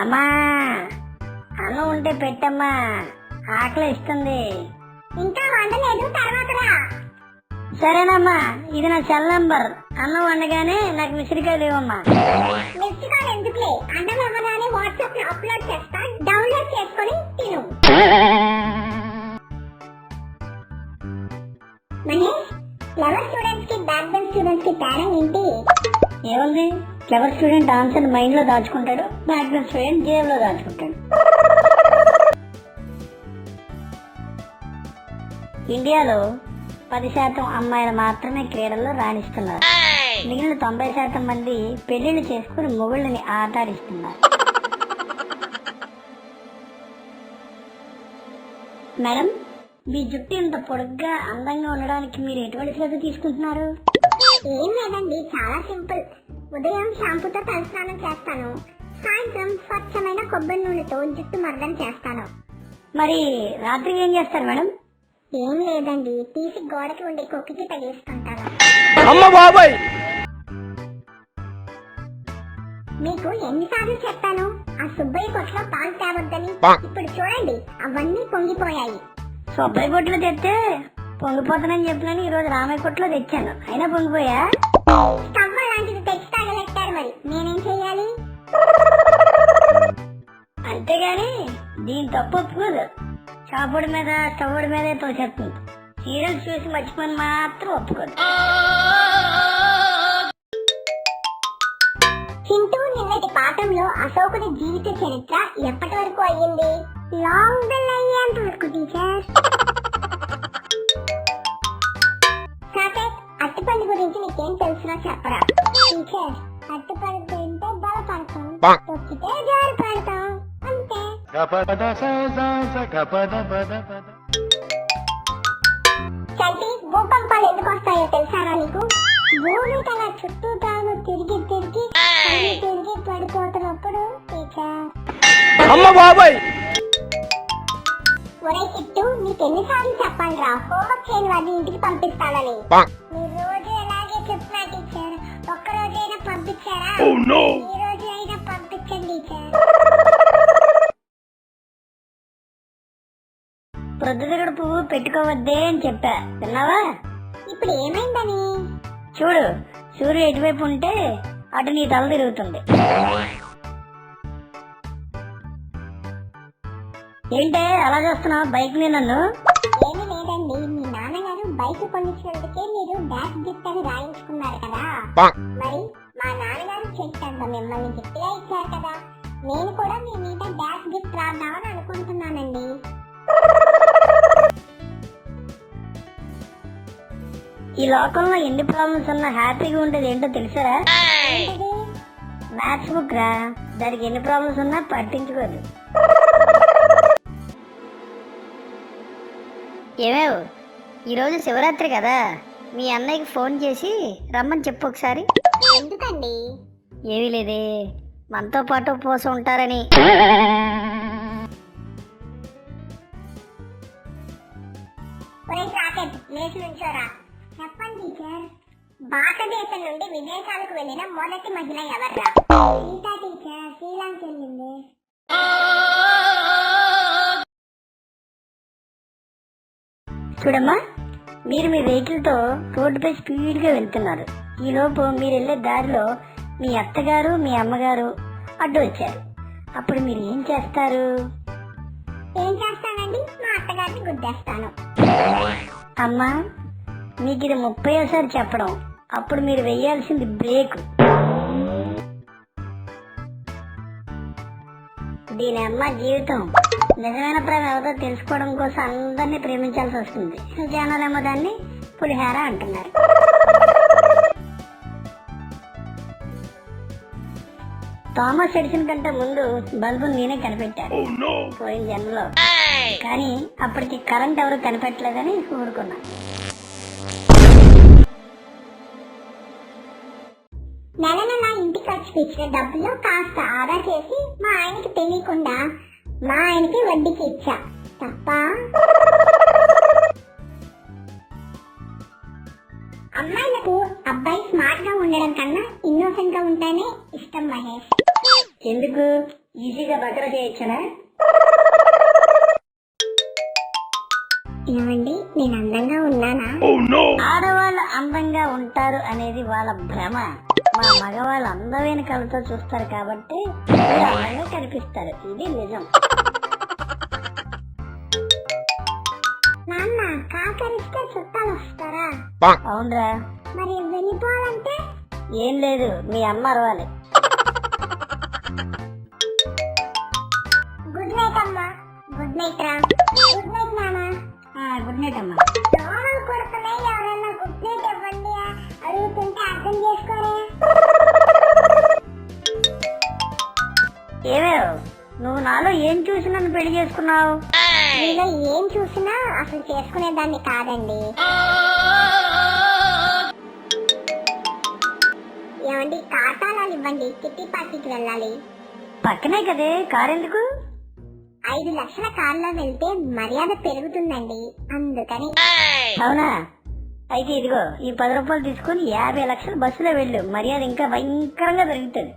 అమ్మా అన్నం ఉంటే పెట్టమ్మా. ఆకలి ఇస్తుంది. ఇంకా వండలేదు తర్వాత సరేనమ్మా ఇది నా సెల్ నంబర్. అన్నం వండగానే నాకు విసిరికాయలు ఇవ్వమ్మా. మిస్డ్ కాల్ ఎందుకులే? అన్నం అవ్వగానే వాట్సాప్లో అప్లోడ్ చేస్తా డౌన్లోడ్ చేసుకొని తిను. మహేష్ క్లవర్ స్టూడెంట్స్కి బ్యాక్ బెంచ్ స్టూడెంట్స్కి తేడా ఏంటి? ఏముంది? క్లవర్ స్టూడెంట్ ఆన్సర్ మైండ్లో దాచుకుంటాడు బ్యాక్ స్టూడెంట్ జేబులో దాచుకుంటాడు. ఇండియాలో పది శాతం అమ్మాయిలు మాత్రమే క్రీడల్లో రాణిస్తున్నారు. మిగిలిన తొంభై శాతం మంది పెళ్ళిళ్ళు చేసుకుని మొగుళ్ళని ఆటాడిస్తున్నారు. మేడం మీ జుట్టు ఇంత పొడుగ్గా అందంగా ఉండడానికి మీరు ఎటువంటి శ్రద్ధ తీసుకుంటున్నారు? ఏం లేదండి చాలా సింపుల్. ఉదయం షాంపూతో తలస్నానం చేస్తాను. సాయంత్రం స్వచ్ఛమైన కొబ్బరి నూనెతో జుట్టు మర్దన చేస్తాను. మరి రాత్రికి ఏం చేస్తారు మేడం? ఏం లేదండి తీసి గోడకి ఉండే కుక్కికి తగిలిస్తుంటాను. అమ్మ బాబాయ్! మీకు ఎన్నిసార్లు చెప్పాను ఆ సుబ్బయ్య కొట్లో పాలు తేవద్దని. ఇప్పుడు చూడండి అవన్నీ పొంగిపోయాయి. సుబ్బయ్య కొట్లో తెస్తే పొంగిపోతానని చెప్పినాను ఈ రోజు రామయ్య కొట్లో తెచ్చాను. అయినా పొంగిపోయా? స్టవ్ అలాంటిది తెచ్చి తగలెట్టారు మరి. నేనేం చెయ్యాలి? అంతేగాని దీని తప్పు ఒప్పుకోదు. చాపుడి మీద స్టవ్వుడి మీద తోసేస్తుంది సీరియల్స్ చూసి మర్చిపోయి మాత్రం ఒప్పుకోదు. చింటూ నిన్నటి పాఠంలో అశోకుడి జీవిత చరిత్ర ఎప్పటి వరకు అయ్యింది? లాంగ్ బెల్ అయ్యేంత వరకు టీచర్ గురించి నీకేం తెలుసునో చెప్పరా. టీచర్ అట్టుపండు తింటే బలపడతాం తొక్కితే జారి పడతాం అంతే. చంటి భూకంపాలు ఎందుకు వస్తాయో తెలుసారా నీకు? భూమి తన చుట్టూ తాను తిరిగి తిరిగి తిరిగి పడిపోతున్నప్పుడు టీచర్. అమ్మ బాబాయ్! ఒరే కిట్టు నీకెన్నిసార్లు చెప్పాలి రా హోంవర్క్ చేయని వాడిని ఇంటికి పంపిస్తానని. పంపించండి టీచర్ ప్రొద్దుతిరుగుడు పువ్వు పెట్టుకోవద్దే అని చెప్పా. విన్నావా? ఇప్పుడు ఏమైందని చూడు సూర్యుడు ఎటువైపు ఉంటే అటు నీ తల తిరుగుతుంది. ఏంటే అలా చూస్తున్నావు? బైక్ మీద నన్ను? ఏమీ లేదండి. మీ నాన్నగారు బైక్ కొనిచ్చినందుకే మీరు డాష్ గిఫ్ట్ అని రాయించుకున్నారు కదా. మరి? మా నాన్నగారు చేస్తాంత మిమ్మల్ని గిఫ్ట్గా ఇచ్చారు కదా. నేను కూడా మీ మీద డాష్ గిఫ్ట్ రాద్దామని అనుకుంటున్నానండి. ఈ లోకంలో ఎన్ని ప్రాబ్లమ్స్ ఉన్నా హ్యాపీగా ఉండేది ఏంటో తెలుసారా? మ్యాథ్స్ బుక్ రా. దానికి ఎన్ని ప్రాబ్లమ్స్ ఉన్నా పట్టించుకోదు. ఏమేవ్? ఈరోజు శివరాత్రి కదా. మీ అన్నయ్యకి ఫోన్ చేసి రమ్మని చెప్పు ఒకసారి. ఎందుకండి ఏమీ లేదే. మనతో పాటు ఉపవాసం ఉంటారని. చెప్పండి టీచర్ భారతదేశం నుండి విదేశాలకు వెళ్ళిన మొదటి మహిళ ఎవర్రా సీతా టీచర్ శ్రీలంక వెళ్ళింది చూడమ్మా మీరు మీ వెహికల్తో రోడ్డుపై స్పీడ్గా వెళ్తున్నారు. ఈ లోపు మీరు వెళ్ళే దారిలో మీ అత్తగారు మీ అమ్మగారు అడ్డు వచ్చారు. అప్పుడు మీరు ఏం చేస్తారు? ఏం చేస్తానండి? మా అత్తగారిని గుద్దేస్తాను. అమ్మా మీకు ఇది ముప్పయోసారి చెప్పడం. అప్పుడు మీరు వెయ్యాల్సింది బ్రేక్. దీని అమ్మ జీవితం. నిజమైన ప్రేమ ఎవరో తెలుసుకోవడం కోసం అందరినీ ప్రేమించాల్సి వస్తుంది. జనాలేమో దాన్ని పులిహార అంటున్నారు. థామస్ ఎడిసన్ కంటే ముందు బల్బు నేనే కనిపెట్టాను. పోయిన జన్మలో. కానీ అప్పటికి కరెంట్ ఎవరు కనిపెట్టలేదని ఊరుకున్నా. నెల నెల ఇంటి ఖర్చుకి ఇచ్చిన డబ్బుల్లో కాస్త ఆదా చేసి మా ఆయనకి తెలియకుండా మా ఆయనకి వడ్డీకి ఇచ్చా తప్ప? అమ్మాయిలకు అబ్బాయి స్మార్ట్గా ఉండడం కన్నా ఇన్నోసెంట్గా ఉంటేనే ఇష్టం మహేష్. ఎందుకు? ఈజీగా బకర చేయొచ్చనా? ఏమండి నేను అందంగా ఉన్నానా? ఆడవాళ్ళు అందంగా ఉంటారు అనేది వాళ్ళ భ్రమ. మా మగవాళ్ళు అందమైన కళ్ళతో చూస్తారు కాబట్టి మీరు అందంగా కనిపిస్తారు. ఇది నిజం. నాన్న కాకరిస్తే చుట్టాలు వస్తారా? అవునరా. మరి వెళ్ళిపోవాలంటే? ఏం లేదు మీ అమ్మ అరవాలి. గుడ్ నైట్ అమ్మా. గుడ్ నైట్ రా. గుడ్ నైట్ నాన్న. గుడ్ నైట్ అమ్మా. దోమలు కొడుతున్నాయి నాలో ఏం చూసి నన్ను పెళ్ళి చేసుకున్నావు? మీలో ఏం చూసినా అసలు చేసుకునేదాన్ని కాదండి. ఏమండి కాటాలాలు ఇవ్వండి కిట్టి పార్టీకి వెళ్ళాలి. పక్కనే కదే కారు ఎందుకు? ఐదు లక్షల కార్లో వెళ్తే మర్యాద పెరుగుతుందండి అందుకని. అవునా? అయితే ఇదిగో ఈ పది రూపాయలు తీసుకొని యాభై లక్షలు బస్సులో వెళ్ళు మర్యాద ఇంకా భయంకరంగా పెరుగుతుంది.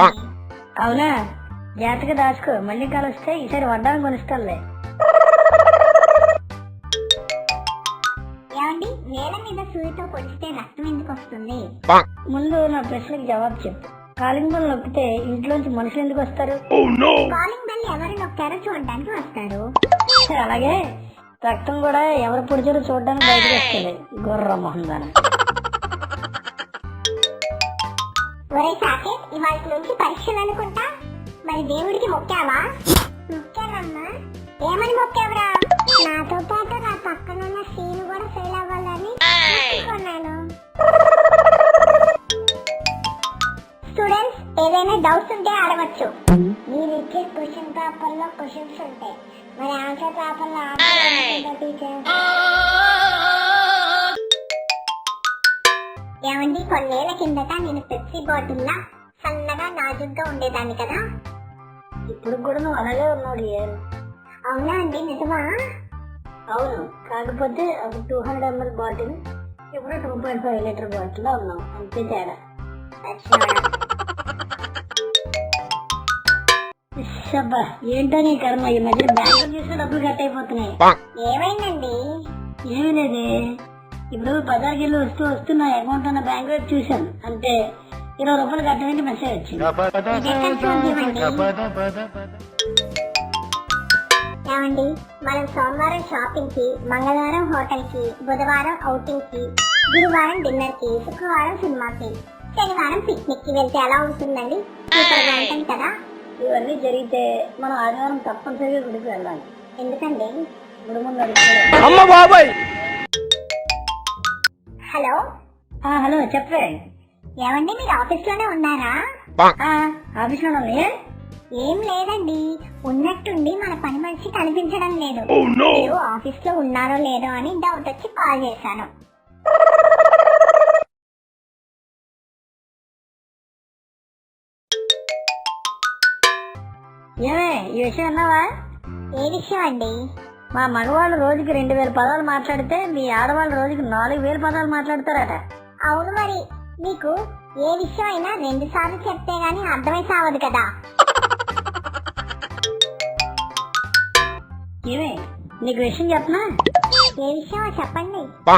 అవునా? జాగ్రత్తగా దాచుకో. మళ్ళీ కాలు వస్తే ఈసారి వడ్డాను కొనిస్తానులే. ఏమండి? వేల మీద సూదితో పొడిస్తే రక్తం ఎందుకు వస్తుంది? ముందు నా ప్రశ్నకి జవాబు చెప్పు. కాలింగ్ బల్ నొక్కితే ఇంట్లోంచి మనుషులు ఎందుకు వస్తారు? కాలింగ్ బెల్ ఎవరు నొక్కారో చూడడానికి వస్తారు. అలాగే రక్తం కూడా ఎవరు పొడిచారో చూడడానికి బయటకు వస్తుంది. గుర్ర మొహం దాని. ఒరే సాకేత్ ఇవాళ నుంచి పరీక్షలు అనుకుంటా? మరి దేవుడికి మొక్కావా? మొక్కానమ్మా. ఏమని మొక్కావురా? నాతో పాటు నా పక్కనున్న సీను కూడా ఫెయిల్ అవ్వాలని మొక్కుకున్నాను. స్టూడెంట్స్ ఏదైనా డౌట్స్ ఉంటే అడగచ్చు. మీరు ఇచ్చే క్వశ్చన్ పేపర్లో క్వశ్చన్స్ ఉంటాయి. మరి ఆన్సర్ పేపర్లో ఆన్సర్ టీచర్ ఏమండి కొన్నేళ్ళ కిందట నేను పెప్సీ బాటిల్లా సన్నగా నాజుగ్గా ఉండేదాన్ని కదా? ఇప్పుడు కూడా నువ్వు అలాగే ఉన్నాడు ఏ అవునా అండి నిజమా? అవును కాకపోతే ఒక టూ హండ్రెడ్ ఎంఎల్ బాటిల్ ఇప్పుడు టూ పాయింట్ ఫైవ్ లీటర్ బాటిల్లో ఉన్నాం అంతే తేడా. అబ్బా ఏంటో నీ కర్మ ఈ మధ్య బ్యాంకు చూస్తే డబ్బులు కట్ అయిపోతున్నాయి. ఏమైందండి? ఏమీ లేదే. ఇప్పుడు బజార్కి వెళ్ళి వస్తూ వస్తూ నా అకౌంట్ ఉన్న బ్యాంక్ వైపు చూశాను. అంటే ఇరవై రూపాయలు కట్టడానికి మెసేజ్ వచ్చింది. ఏమండి మనం సోమవారం షాపింగ్కి మంగళవారం హోటల్కి బుధవారం అవుటింగ్కి గురువారం డిన్నర్కి శుక్రవారం సినిమాకి శనివారం పిక్నిక్కి వెళ్తే ఎలా ఉంటుందండి? కదా? ఇవన్నీ జరిగితే మనం ఆదివారం తప్పనిసరిగా గుడికి వెళ్ళాలి. ఎందుకండి? గుడి ముందు అమ్మ బాబాయ్! హలో? హలో చెప్పే. ఏమండి మీరు ఆఫీస్లోనే ఉన్నారా ఆఫీస్లో ఉన్నాయే ఏం? లేదండి ఉన్నట్టుండి మన పని మనిషి కనిపించడం లేదు. మీరు ఆఫీస్లో ఉన్నారో లేదో అని డౌట్ వచ్చి కాల్ చేశాను. ఏమే ఈ విషయం అన్నావా ఏ విషయం అండి? మా మగవాళ్ళు రోజుకి రెండు వేల పదాలు మాట్లాడితే మీ ఆడవాళ్ళు రోజుకి నాలుగు వేల పదాలు మాట్లాడతారట. అవును మరి. మీకు ఏ విషయం అయినా రెండు సార్లు చెప్తే గానీ అర్థమై సావదు కదా. ఏమే నీకు విషయం చెప్పనా? ఏ విషయమో చెప్పండి.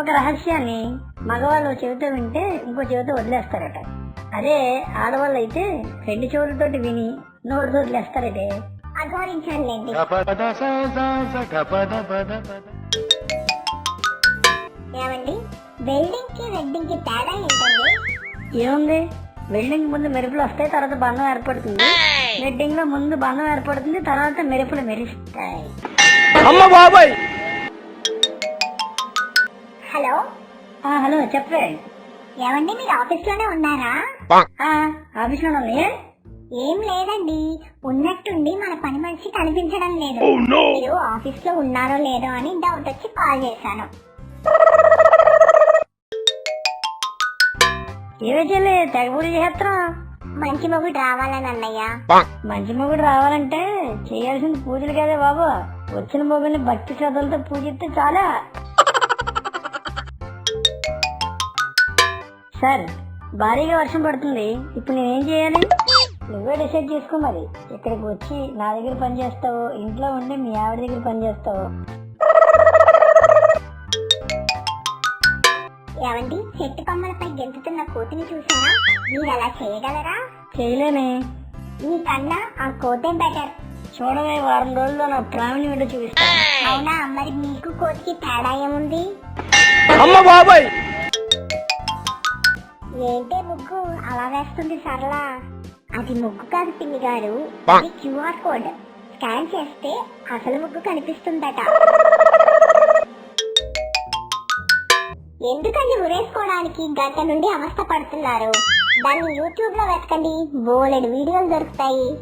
ఒక రహస్యాన్ని మగవాళ్ళు చెవితో వింటే ఇంకో చెవితో వదిలేస్తారట. అదే ఆడవాళ్ళు అయితే రెండు చెవులతోటి విని నోటితో వదిలేస్తారటే. అఘోరించండి ఏమండి వెల్డింగ్కి వెడ్డింగ్కి తేడా ఏంటండి? ఏముంది? వెల్డింగ్ ముందు మెరుపులు వస్తాయి తర్వాత బంధం ఏర్పడుతుంది. వెడ్డింగ్లో ముందు బంధం ఏర్పడుతుంది తర్వాత మెరుపులు మెరుస్తాయి. అమ్మ బాబాయ్! హలో? ఆ, హలో చెప్పే ఏమండి మీరు ఆఫీస్లోనే ఉన్నారా ఆఫీస్లో ఉన్నాయే ఏం లేదండి. ఉన్నట్టుండి మన పని మనిషి కనిపించడం లేదు. Oh, మీరు ఆఫీస్లో ఉన్నారో లేదో అని డౌట్ వచ్చి కాల్ చేశాను. ఏజలే తెగబుడి చేస్తా మంచి మొగుడు రావాలని అన్నయ్య. మంచి మొగుడు రావాలంటే చేయాల్సింది పూజలు కదా బాబు. వచ్చిన మొగుడిని భక్తి శ్రద్ధలతో పూజిస్తే చాలా. సార్ భారీగా వర్షం పడుతుంది. ఇప్పుడు నేనేం చేయాలి? నువ్వే డిసైడ్ చేసుకో మరి. ఇక్కడికి వచ్చి నా దగ్గర పని చేస్తావు ఇంట్లో ఉండి మీ ఆవిడ దగ్గర పని చేస్తావు. ఏమండి చెట్టు కొమ్మలపై గెంతుతున్న కోతిని చూసారా మీరు అలా చేయగలరా? చేయలేనే. మీకన్నా ఆ కోతే బెటర్ చూడవే వారం రోజుల్లో నా ప్రాణం ఏంటో చూపిస్తాను. అవునా మరి మీకు కోతికి తేడా ఏముంది? అమ్మ బాబాయ్! ఏంటే ముగ్గు? అలా వేస్తుంది సరళ. అది ముగ్గు కాదు పిన్ని గారు. అది క్యూఆర్ కోడ్. స్కాన్ చేస్తే అసలు ముగ్గు కనిపిస్తుందట. ఎందుకని ఉరేసుకోవడానికి గంట నుండి అవస్థ పడుతున్నారు? దాన్ని యూట్యూబ్లో వెతకండి. బోలెడు వీడియోలు దొరుకుతాయి.